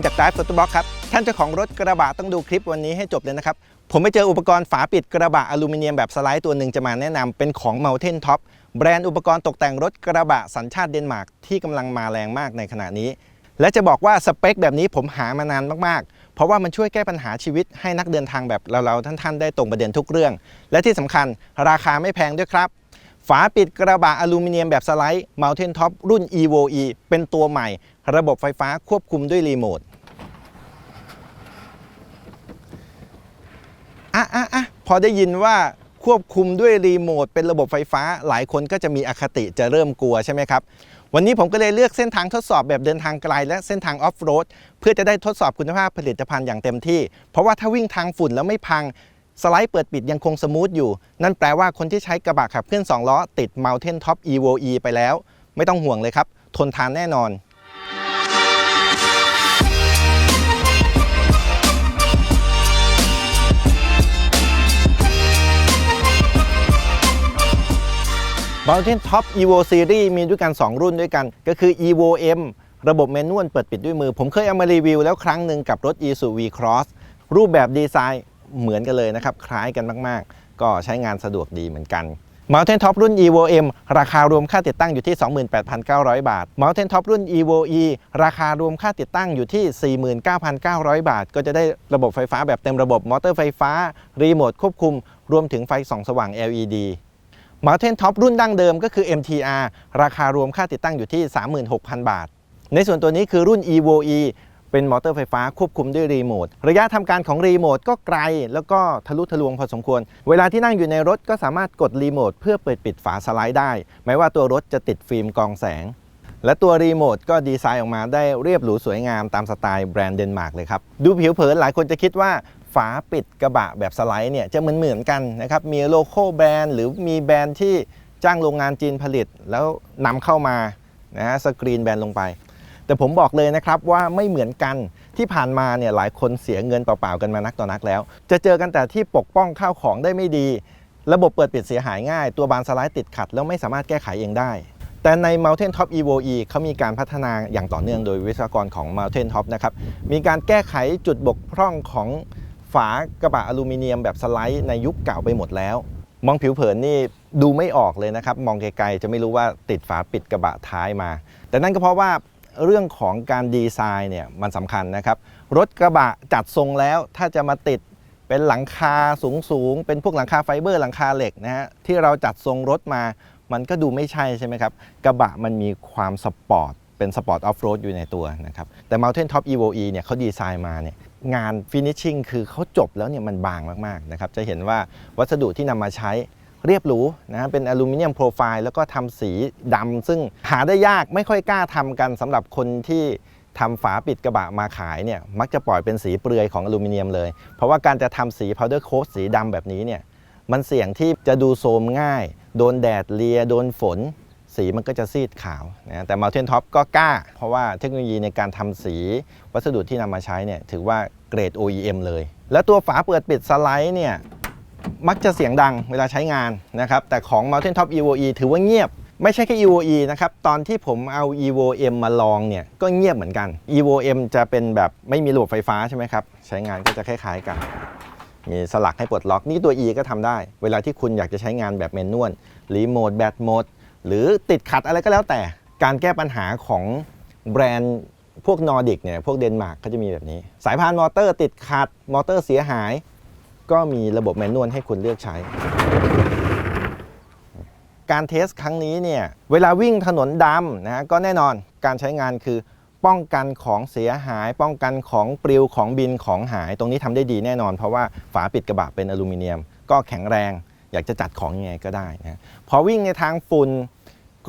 มจาก Drive Photo Box ครับ ท่านเจ้าของรถกระบะต้องดูคลิปวันนี้ให้จบเลยนะครับ ผมไปเจออุปกรณ์ฝาปิดกระบะอลูมิเนียมแบบสไลด์ตัวหนึ่งจะมาแนะนำเป็นของ Mountain Top แบรนด์อุปกรณ์ตกแต่งรถกระบะสัญชาติเดนมาร์กที่กำลังมาแรงมากในขณะนี้ และจะบอกว่าสเปคแบบนี้ผมหามานานมากๆ เพราะว่ามันช่วยแก้ปัญหาชีวิตให้นักเดินทางแบบเราๆท่านๆได้ตรงประเด็นทุกเรื่อง และที่สำคัญราคาไม่แพงด้วยครับฝาปิดกระบะอลูมิเนียมแบบสไลด์ Mountain Top รุ่น Evo E เป็นตัวใหม่ ระบบไฟฟ้าควบคุมด้วยรีโมท อะอะอะพอได้ยินว่าควบคุมด้วยรีโมทเป็นระบบไฟฟ้า หลายคนก็จะมีอคติจะเริ่มกลัวใช่ไหมครับวันนี้ผมก็เลยเลือกเส้นทางทดสอบแบบเดินทางไกล และเส้นทางออฟโรดเพื่อจะได้ทดสอบคุณภาพผลิตภัณฑ์อย่างเต็มที่ เพราะว่าถ้าวิ่งทางฝุ่นแล้วไม่พัง สไลด์เปิดปิดยังคงสมูทอยู่ นั่นแปลว่าคนที่ใช้กระบะขับเคลื่อน2ล้อติด Mountain Top Evo E ไปแล้ว ไม่ต้องห่วงเลยครับ ทนทานแน่นอน Mountain Top Evo Series มีด้วยกัน 2 รุ่นด้วยกัน ก็คือ Evo M ระบบแมนนวลเปิดปิดด้วยมือ ผมเคยเอามารีวิวแล้วครั้งหนึ่งกับรถ Isuzu V-Cross รูปแบบดีไซน์เหมือนกันเลยนะครับ คล้ายกันมากๆ ก็ใช้งานสะดวกดีเหมือนกัน Mountain Top รุ่น Evo M ราคารวมค่าติดตั้งอยู่ที่ 28,900 บาท Mountain Top รุ่น Evo E ราคารวมค่าติดตั้งอยู่ที่ 49,900 บาท ก็จะได้ระบบไฟฟ้าแบบเต็มระบบมอเตอร์ไฟฟ้า รีโมทควบคุม รวมถึงไฟส่องสว่าง LED Mountain Top รุ่นดั้งเดิมก็คือ MTR ราคารวมค่าติดตั้งอยู่ที่ 36,000 บาท ในส่วนตัวนี้คือรุ่น Evo E เป็นมอเตอร์ไฟฟ้าควบคุมด้วยรีโมท ระยะทำการของรีโมทก็ไกลแล้วก็ทะลุทะลวงพอสมควร เวลาที่นั่งอยู่ในรถก็สามารถกดรีโมทเพื่อเปิดปิดฝาสไลด์ได้ แม้ว่าตัวรถจะติดฟิล์มกองแสง และตัวรีโมทก็ดีไซน์ออกมาได้เรียบหรูสวยงามตามสไตล์แบรนด์เดนมาร์กเลยครับ ดูผิวเผินหลายคนจะคิดว่า ฝาปิดกระบะแบบสไลด์เนี่ยจะเหมือนเหมือนกันนะครับมีโลโก้แบรนด์หรือมีแบรนด์ที่จ้างโรงงานจีนผลิต แล้วนำเข้ามานะฮะสกรีนแบรนด์ลงไป แต่ผมบอกเลยนะครับว่าไม่เหมือนกันที่ผ่านมาเนี่ยหลายคนเสียเงินเปล่าๆกันมานักต่อนักแล้ว จะเจอกันแต่ที่ปกป้องข้าวของได้ไม่ดี ระบบเปิดปิดเสียหายง่าย ตัวบานสไลด์ติดขัด แล้วไม่สามารถแก้ไขเองได้แต่ใน Mountain Top Evo E เขามีการพัฒนาอย่างต่อเนื่องโดยวิศวกรของ Mountain Top นะครับ มีการแก้ไขจุดบกพร่องของ ฝากระบะอลูมิเนียมแบบสไลด์ในยุคเก่าไปหมดแล้ว มองผิวเผินนี่ดูไม่ออกเลยนะครับ มองไกลๆจะไม่รู้ว่าติดฝาปิดกระบะท้ายมา แต่นั่นก็เพราะว่าเรื่องของการดีไซน์เนี่ยมันสำคัญนะครับ รถกระบะจัดทรงแล้วถ้าจะมาติดเป็นหลังคาสูงๆเป็นพวกหลังคาไฟเบอร์หลังคาเหล็กนะฮะที่เราจัดทรงรถมา มันก็ดูไม่ใช่ใช่ไหมครับ กระบะมันมีความสปอร์ตเป็นสปอร์ตออฟโรดอยู่ในตัวนะครับ แต่ Mountain Top Evo E เนี่ยเขาดีไซน์มาเนี่ย งานฟินิชชิ่งคือเขาจบแล้วเนี่ยมันบางมากๆนะครับจะเห็นว่าวัสดุที่นำมาใช้เรียบหรูนะเป็นอลูมิเนียมโปรไฟล์แล้วก็ทำสีดำซึ่งหาได้ยากไม่ค่อยกล้าทำกันสำหรับคนที่ทำฝาปิดกระบะมาขายเนี่ยมักจะปล่อยเป็นสีเปลือยของอลูมิเนียมเลย เพราะว่าการจะทำสี powder coat สีดำแบบนี้เนี่ยมันเสี่ยงที่จะดูโทรมง่าย โดนแดดเลีย โดนฝน สีมันก็จะซีดขาวนะแต่ Mountain Top ก็กล้า เพราะว่าเทคโนโลยีในการทำสีวัสดุที่นำมาใช้เนี่ยถือว่าเกรด OEM เลย แล้วตัวฝาเปิดปิดสไลด์เนี่ยมักจะเสียงดังเวลาใช้งานนะครับแต่ของ Mountain Top Evo E ถือว่าเงียบ ไม่ใช่แค่ Evo E นะครับตอนที่ผมเอา Evo M มาลองเนี่ยก็เงียบเหมือนกัน Evo M จะเป็นแบบไม่มีระบบไฟฟ้าใช่ไหมครับใช้งานก็จะคล้ายๆกันมีสลักให้ปลดล็อกนี่ตัว E ก็ทำได้ เวลาที่คุณอยากจะใช้งานแบบเมนนวลรีโมทแบตโหมด หรือติดขัดอะไรก็แล้วแต่การแก้ปัญหาของแบรนด์พวกนอร์ดิกเนี่ยพวกเดนมาร์กเขาจะมีแบบนี้ สายพานมอเตอร์ติดขัดมอเตอร์เสียหาย ก็มีระบบแมนนวลให้คุณเลือกใช้ การเทสครั้งนี้เนี่ยเวลาวิ่งถนนดำนะก็แน่นอนการใช้งานคือป้องกันของเสียหาย ป้องกันของปลิวของบินของหาย ตรงนี้ทำได้ดีแน่นอน เพราะว่าฝาปิดกระบะเป็นอลูมิเนียม ก็แข็งแรง อยากจะจัดของยังไงก็ได้นะพอวิ่งในทางฝุ่น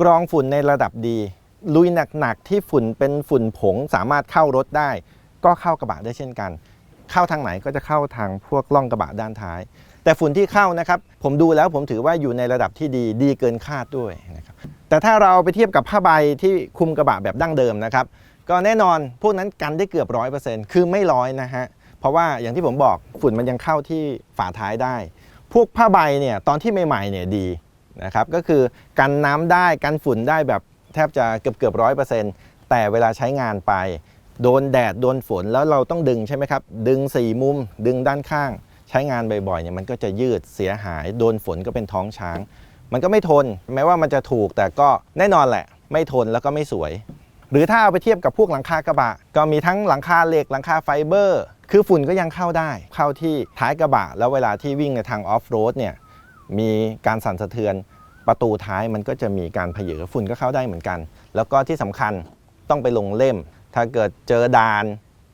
กรองฝุ่นในระดับดี ลุยหนักๆที่ฝุ่นเป็นฝุ่นผงสามารถเข้ารถได้ ก็เข้ากระบะได้เช่นกัน เข้าทางไหนก็จะเข้าทางพวกล่องกระบะด้านท้าย แต่ฝุ่นที่เข้านะครับ ผมดูแล้วผมถือว่าอยู่ในระดับที่ดีดีเกินคาดด้วยนะครับแต่ถ้าเราไปเทียบกับผ้าใบที่คุมกระบะแบบดั้งเดิมนะครับก็แน่นอนพวกนั้นกันได้เกือบร้อยเปอร์เซ็นต์คือไม่ร้อยนะฮะเพราะว่าอย่างที่ผมบอกฝุ่นมันยังเข้าที่ฝาท้ายได้ พวกผ้าใบเนี่ยตอนที่ใหม่ๆเนี่ยดีนะครับก็คือกันน้ำได้กันฝุ่นได้แบบแทบจะเกือบเกือบร้อยเปอร์เซ็นต์แต่เวลาใช้งานไป โดนแดดโดนฝนแล้วเราต้องดึงใช่ไหมครับ ดึงสี่มุม ดึงด้านข้าง ใช้งานบ่อยๆเนี่ยมันก็จะยืดเสียหายโดนฝนก็เป็นท้องช้าง มันก็ไม่ทน แม้ว่ามันจะถูกแต่ก็แน่นอนแหละ ไม่ทนแล้วก็ไม่สวย หรือถ้าเอาไปเทียบกับพวกหลังคากระบะ ก็มีทั้งหลังคาเหล็กหลังคาไฟเบอร์ คือฝุ่นก็ยังเข้าได้ เข้าที่ท้ายกระบะ แล้วเวลาที่วิ่งในทางออฟโรดเนี่ยมีการสั่นสะเทือนประตูท้ายมันก็จะมีการผยอฝุ่นก็เข้าได้เหมือนกัน แล้วก็ที่สำคัญต้องไปลงเล่ม ถ้าเกิดเจอด่าน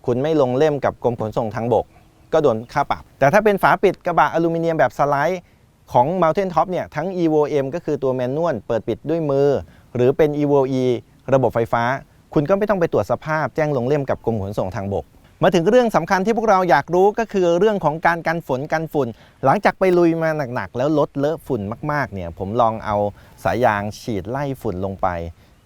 คุณไม่ลงเล่มกับกรมขนส่งทางบก ก็โดนค่าปรับ แต่ถ้าเป็นฝาปิดกระบะอลูมิเนียมแบบสไลด์ของ Mountain Top เนี่ยทั้ง Evo M ก็คือตัวแมนนวลเปิดปิดด้วยมือ หรือเป็น Evo E ระบบไฟฟ้า คุณก็ไม่ต้องไปตรวจสภาพแจ้งลงเล่มกับกรมขนส่งทางบก มาถึงเรื่องสำคัญที่พวกเราอยากรู้ก็คือเรื่องของการกันฝนกันฝุ่น หลังจากไปลุยมาหนักๆ แล้วลดเลอะฝุ่นมากๆเนี่ยผมลองเอาสายยางฉีดไล่ฝุ่นลงไป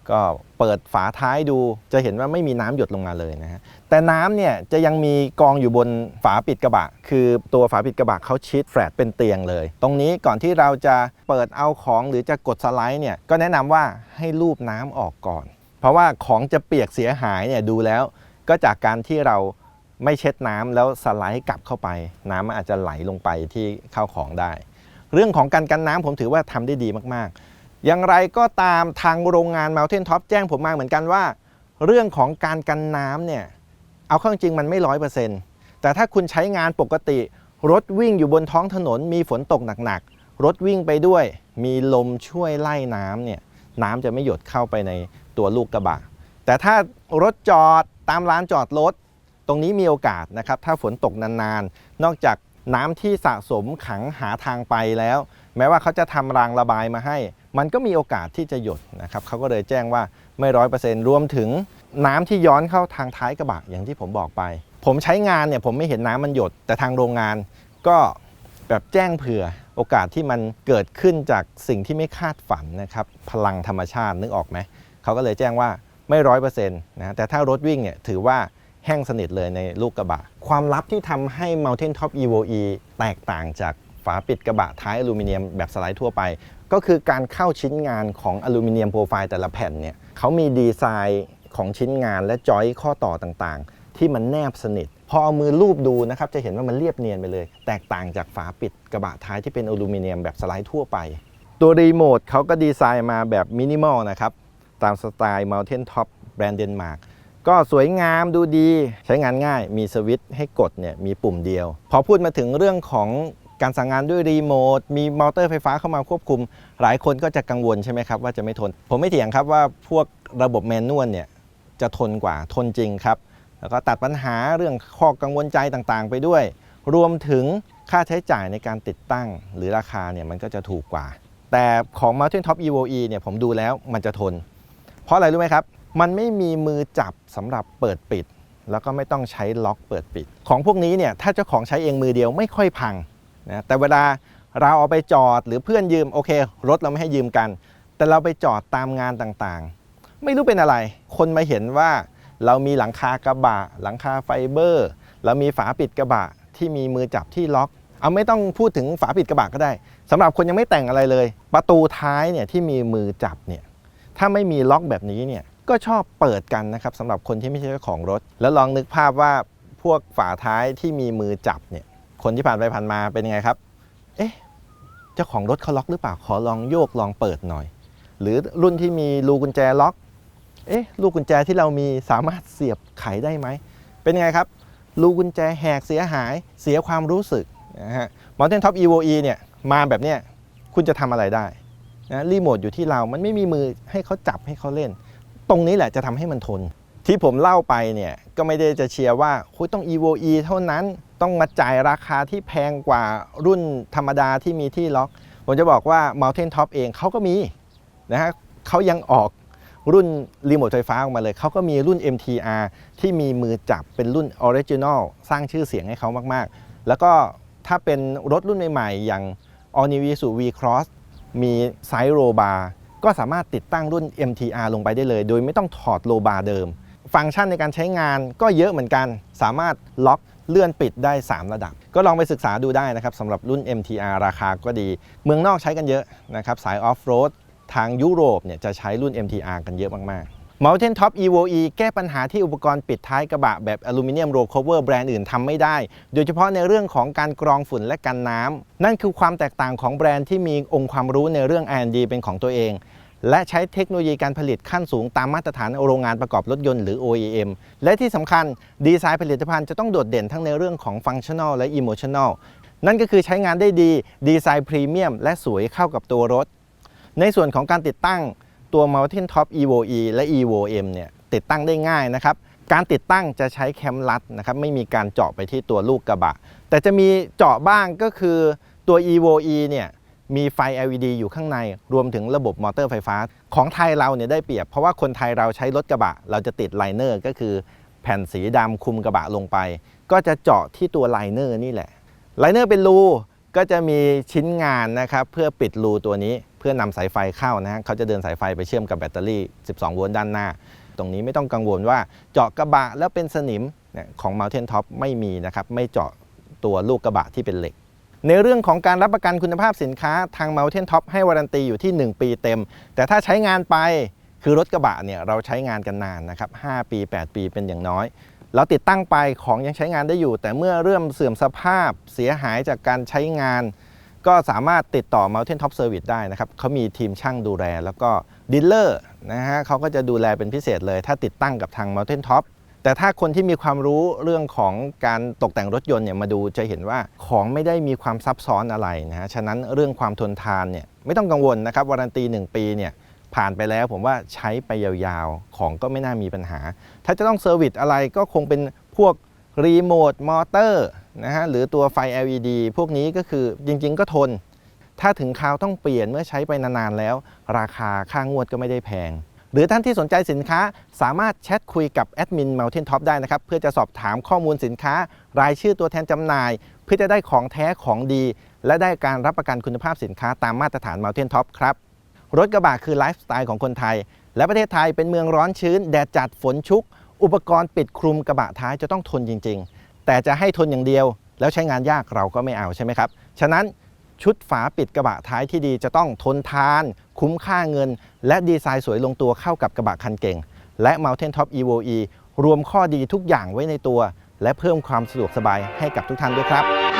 ก็เปิดฝาท้ายดูจะเห็นว่าไม่มีน้ำหยดลงมาเลยนะฮะแต่น้ำเนี่ยจะยังมีกองอยู่บนฝาปิดกระบะ คือตัวฝาปิดกระบะเขาชิดแฟลตเป็นเตียงเลย ตรงนี้ก่อนที่เราจะเปิดเอาของหรือจะกดสไลด์เนี่ยก็แนะนำว่าให้ลูบน้ำออกก่อน เพราะว่าของจะเปียกเสียหายเนี่ยดูแล้วก็จากการที่เรา ไม่เช็ดน้ำแล้วสไลด์กลับเข้าไป น้ำมันอาจจะไหลลงไปที่เข้าของได้ เรื่องของการกันน้ำผมถือว่าทำได้ดีมากๆ อย่างไรก็ตามทางโรงงาน Mountain Top แจ้งผมมาเหมือนกันว่า เรื่องของการกันน้ำเนี่ยเอาเข้าจริงมันไม่ร้อยเปอร์เซ็นต์แต่ถ้าคุณใช้งานปกติ รถวิ่งอยู่บนท้องถนนมีฝนตกหนักๆรถวิ่งไปด้วย มีลมช่วยไล่น้ำเนี่ยน้ำจะไม่หยดเข้าไปในตัวลูกกระบะแต่ถ้ารถจอดตามร้านจอดรถ ตรงนี้มีโอกาสนะครับ ถ้าฝนตกนานๆ นอกจากน้ำที่สะสมขังหาทางไปแล้ว แม้ว่าเขาจะทำรางระบายมาให้ มันก็มีโอกาสที่จะหยดนะครับเขาก็เลยแจ้งว่าไม่ร้อยเปอร์เซ็นต์รวมถึงน้ำที่ย้อนเข้าทางท้ายกระบะอย่างที่ผมบอกไป ผมใช้งานเนี่ยผมไม่เห็นน้ำมันหยด แต่ทางโรงงานก็แบบแจ้งเผื่อโอกาสที่มันเกิดขึ้นจากสิ่งที่ไม่คาดฝันนะครับพลังธรรมชาตินึกออกไหมเขาก็เลยแจ้งว่าไม่ร้อยเปอร์เซ็นต์นะแต่ถ้ารถวิ่งเนี่ยถือว่า แห้งสนิทเลยในลูกกระบะ ความลับที่ทำให้ Mountain Top Evo E แตกต่างจากฝาปิดกระบะท้ายอลูมิเนียมแบบสไลด์ทั่วไป ก็คือการเข้าชิ้นงานของอลูมิเนียมโปรไฟล์แต่ละแผ่นเนี่ยเขามีดีไซน์ของชิ้นงานและจอยข้อต่อต่างๆ ที่มันแนบสนิท พอเอามือลูบดูนะครับจะเห็นว่ามันเรียบเนียนไปเลย แตกต่างจากฝาปิดกระบะท้ายที่เป็นอลูมิเนียมแบบสไลด์ทั่วไป ตัวรีโมทเขาก็ดีไซน์มาแบบมินิมอลนะครับตามสไตล์ Mountain Top แบรนด์เดนมาร์ก ก็สวยงามดูดีใช้งานง่ายมีสวิตช์ให้กดเนี่ยมีปุ่มเดียว พอพูดมาถึงเรื่องของการสั่งงานด้วยรีโมท มีมอเตอร์ไฟฟ้าเข้ามาควบคุม หลายคนก็จะกังวลใช่ไหมครับ ว่าจะไม่ทน ผมไม่เถียงครับว่าพวกระบบแมนนวลเนี่ยจะทนกว่าทนจริงครับ แล้วก็ตัดปัญหาเรื่องข้อกังวลใจต่างๆ ไปด้วย รวมถึงค่าใช้จ่ายในการติดตั้ง หรือราคาเนี่ยมันก็จะถูกกว่า แต่ของ Mountain Top Evo E เนี่ยผมดูแล้วมันจะทน เพราะอะไรรู้ไหมครับ มันไม่มีมือจับสำหรับเปิดปิด แล้วก็ไม่ต้องใช้ล็อกเปิดปิด ของพวกนี้เนี่ยถ้าเจ้าของใช้เองมือเดียวไม่ค่อยพังนะแต่เวลาเราเอาไปจอดหรือเพื่อนยืมโอเค รถเราไม่ให้ยืมกัน แต่เราไปจอดตามงานต่างๆ ไม่รู้เป็นอะไร คนมาเห็นว่าเรามีหลังคากระบะ หลังคาไฟเบอร์เรามีฝาปิดกระบะที่มีมือจับที่ล็อก เอาไม่ต้องพูดถึงฝาปิดกระบะก็ได้สำหรับคนยังไม่แต่งอะไรเลย ประตูท้ายเนี่ยที่มีมือจับเนี่ยถ้าไม่มีล็อกแบบนี้เนี่ย ก็ชอบเปิดกันนะครับสำหรับคนที่ไม่ใช่เจ้าของรถ แล้วลองนึกภาพว่าพวกฝาท้ายที่มีมือจับเนี่ยคนที่ผ่านไปผ่านมาเป็นยังไงครับ เอ๊ะเจ้าของรถเขาล็อกหรือเปล่าขอลองโยกลองเปิดหน่อย หรือรุ่นที่มีรูกุญแจล็อกเอ๊ะลูกกุญแจที่เรามีสามารถเสียบไขได้ไหม เป็นยังไงครับรูกุญแจแหกเสียหายเสียความรู้สึกนะฮะ Mountain Top Evo E เนี่ยมาแบบเนี้ยคุณจะทำอะไรได้นะรีโมทอยู่ที่เรามันไม่มีมือให้เขาจับให้เขาเล่น ตรงนี้แหละจะทำให้มันทน ที่ผมเล่าไปเนี่ยก็ไม่ได้จะเชียร์ว่าคุยต้อง evo e เท่านั้นต้องมาจ่ายราคาที่แพงกว่ารุ่นธรรมดาที่มีที่ล็อก ผมจะบอกว่า Mountain Top เองเขาก็มีนะฮะเขายังออกรุ่นรีโมทไฟฟ้าออกมาเลย เขาก็มีรุ่น MTR ที่มีมือจับเป็นรุ่น Original สร้างชื่อเสียงให้เขามากๆ แล้วก็ถ้าเป็นรถรุ่นใหม่ๆ อย่าง All New Isuzu V Cross มีไซส์โรบาร์ ก็สามารถติดตั้งรุ่น MTR ลงไปได้เลย โดยไม่ต้องถอดโลบาร์เดิม ฟังก์ชันในการใช้งานก็เยอะเหมือนกัน สามารถล็อกเลื่อนปิดได้ 3 ระดับ ก็ลองไปศึกษาดูได้นะครับสำหรับรุ่น MTR ราคาก็ดี เมืองนอกใช้กันเยอะนะครับสายออฟโรดทางยุโรปเนี่ยจะใช้รุ่น MTR กันเยอะมากๆ Mountain Top Evo E แก้ปัญหาที่อุปกรณ์ปิดท้ายกระบะแบบอลูมิเนียมโรล cover แบรนด์อื่นทำไม่ได้ โดยเฉพาะในเรื่องของการกรองฝุ่นและกันน้ำ นั่นคือความแตกต่างของแบรนด์ที่มีองค์ความรู้ในเรื่อง R&D เป็นของตัวเอง และใช้เทคโนโลยีการผลิตขั้นสูงตามมาตรฐานโรงงานประกอบรถยนต์หรือ OEM และที่สำคัญดีไซน์ผลิตภัณฑ์จะต้องโดดเด่นทั้งในเรื่องของฟังชั่น a ลและอิโมชั่น a ลนั่นก็คือใช้งานได้ดี ดีไซน์พรีเมียมและสวยเข้ากับตัวรถ ในส่วนของการติดตั้งตัว Mountain Top Evo E และ Evo M เนี่ยติดตั้งได้ง่ายนะครับ การติดตั้งจะใช้แคมรัดนะครับไม่มีการเจาะไปที่ตัวลูกกระบะ แต่จะมีเจาะบ้างก็คือตัว Evo E เนี่ย มีไฟ LED อยู่ข้างใน รวมถึงระบบมอเตอร์ไฟฟ้า ของไทยเราเนี่ยได้เปรียบ เพราะว่าคนไทยเราใช้รถกระบะ เราจะติดไลเนอร์ก็คือแผ่นสีดำคุมกระบะลงไป ก็จะเจาะที่ตัวไลเนอร์นี่แหละ ไลเนอร์เป็นรูก็จะมีชิ้นงานนะครับเพื่อปิดรูตัวนี้เพื่อนำสายไฟเข้านะฮะเขาจะเดินสายไฟไปเชื่อมกับแบตเตอรี่ 12 โวลต์ด้านหน้า ตรงนี้ไม่ต้องกังวลว่าเจาะกระบะแล้วเป็นสนิมเนี่ยของ Mountain Top ไม่มีนะครับไม่เจาะตัวลูกกระบะที่เป็นเหล็ก ในเรื่องของการรับประกันคุณภาพสินค้าทาง Mountain Top ให้วารันตีอยู่ที่ 1 ปีเต็ม แต่ถ้าใช้งานไปคือรถกระบะเนี่ยเราใช้งานกันนานนะครับ 5 ปี 8 ปีเป็นอย่างน้อย เราติดตั้งไปของยังใช้งานได้อยู่ แต่เมื่อเริ่มเสื่อมสภาพเสียหายจากการใช้งาน ก็สามารถติดต่อ Mountain Top Service ได้นะครับเขามีทีมช่างดูแลแล้วก็ดีลเลอร์นะฮะเขาก็จะดูแลเป็นพิเศษเลย ถ้าติดตั้งกับทาง Mountain Top แต่ถ้าคนที่มีความรู้เรื่องของการตกแต่งรถยนต์เนี่ยมาดูจะเห็นว่าของไม่ได้มีความซับซ้อนอะไรนะฮะฉะนั้นเรื่องความทนทานเนี่ยไม่ต้องกังวลนะครับวารันตี 1 ปีเนี่ยผ่านไปแล้วผมว่าใช้ไปยาวๆ ของก็ไม่น่ามีปัญหา ถ้าจะต้องเซอร์วิสอะไรก็คงเป็นพวกรีโมทมอเตอร์นะฮะหรือตัวไฟ LED พวกนี้ก็คือจริงๆ ก็ทน ถ้าถึงคราวต้องเปลี่ยนเมื่อใช้ไปนานๆแล้ว ราคาค่างวดก็ไม่ได้แพง หรือท่านที่สนใจสินค้าสามารถแชทคุยกับแอดมิน Mountain Top ได้นะครับ เพื่อจะสอบถามข้อมูลสินค้า รายชื่อตัวแทนจำหน่าย เพื่อจะได้ของแท้ของดี และได้การรับประกันคุณภาพสินค้าตามมาตรฐาน Mountain Top ครับรถกระบะคือไลฟ์สไตล์ของคนไทย และประเทศไทยเป็นเมืองร้อนชื้น แดดจัดฝนชุก อุปกรณ์ปิดคลุมกระบะท้ายจะต้องทนจริง ๆ แต่จะให้ทนอย่างเดียว แล้วใช้งานยากเราก็ไม่เอาใช่ไหมครับฉะนั้น ชุดฝาปิดกระบะท้ายที่ดีจะต้องทนทาน คุ้มค่าเงิน และดีไซน์สวยลงตัวเข้ากับกระบะคันเก่ง และ Mountain Top Evo E รวมข้อดีทุกอย่างไว้ในตัว และเพิ่มความสะดวกสบายให้กับทุกท่านด้วยครับ